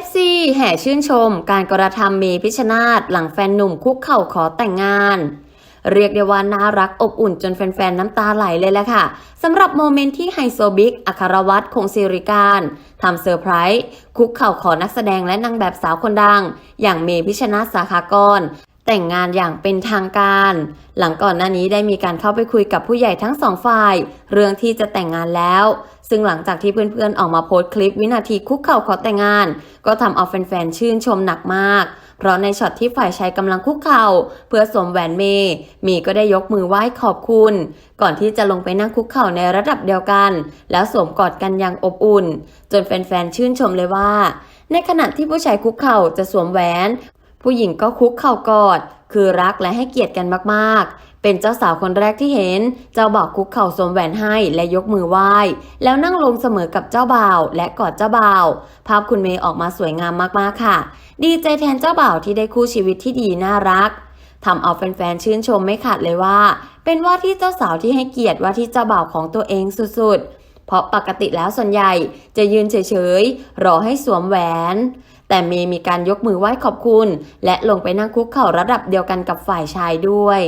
FC แห่ชื่นชม การกระทำเมพิชนาธหลังแฟนหนุ่มคุกเข่าขอแต่งงาน เรียกได้ว่าน่ารักอบอุ่นจนแฟนๆ น้ำตาไหลเลยแหละค่ะสำหรับโมเมนต์ที่ไฮโซบิ๊กอัครวัตรคงศิริการทำเซอร์ไพรส์คุกเข่าขอนักแสดงและนางแบบสาวคนดัง อย่างเมพิชชนาธสาขากรแต่งงานอย่างเป็นทางการ หลังก่อนหน้านี้ได้มีการเข้าไปคุยกับผู้ใหญ่ทั้งสองฝ่าย เรื่องที่จะแต่งงานแล้ว ซึ่งหลังจากที่เพื่อนๆออกมาโพสต์คลิปวินาทีคุกเข่าขอแต่งงาน ก็ทำเอาแฟนๆชื่นชมหนักมาก เพราะในช็อตที่ฝ่ายชายกำลังคุกเข่า เพื่อสวมแหวนเมย์มีก็ได้ยกมือไหว้ขอบคุณ ก่อนที่จะลงไปนั่งคุกเข่าในระดับเดียวกัน แล้วสวมกอดกันอย่างอบอุ่น จนแฟนๆชื่นชมเลยว่า ในขณะที่ผู้ชายคุกเข่าจะสวมแหวน ผู้หญิงก็คุกเข่ากอดคือรักและให้เกียรติกันมากๆ เป็นเจ้าสาวคนแรกที่เห็น เจ้าบ่าวคุกเข่าสวมแหวนให้และยกมือไหว้ แล้วนั่งลงเสมอกับเจ้าบ่าวและกอดเจ้าบ่าว ภาพคุณเมย์ออกมาสวยงามมากๆค่ะ ดีใจแทนเจ้าบ่าวที่ได้คู่ชีวิตที่ดีน่ารักทำเอาแฟนๆชื่นชมไม่ขาดเลยว่า เป็นว่าที่เจ้าสาวที่ให้เกียรติว่าที่เจ้าบ่าวของตัวเองสุดๆเพราะปกติแล้วส่วนใหญ่จะยืนเฉยๆ รอให้สวมแหวน แต่เมย์มีการยกมือไหว้ขอบคุณ และลงไปนั่งคุกเข่าระดับเดียวกันกับฝ่ายชายด้วย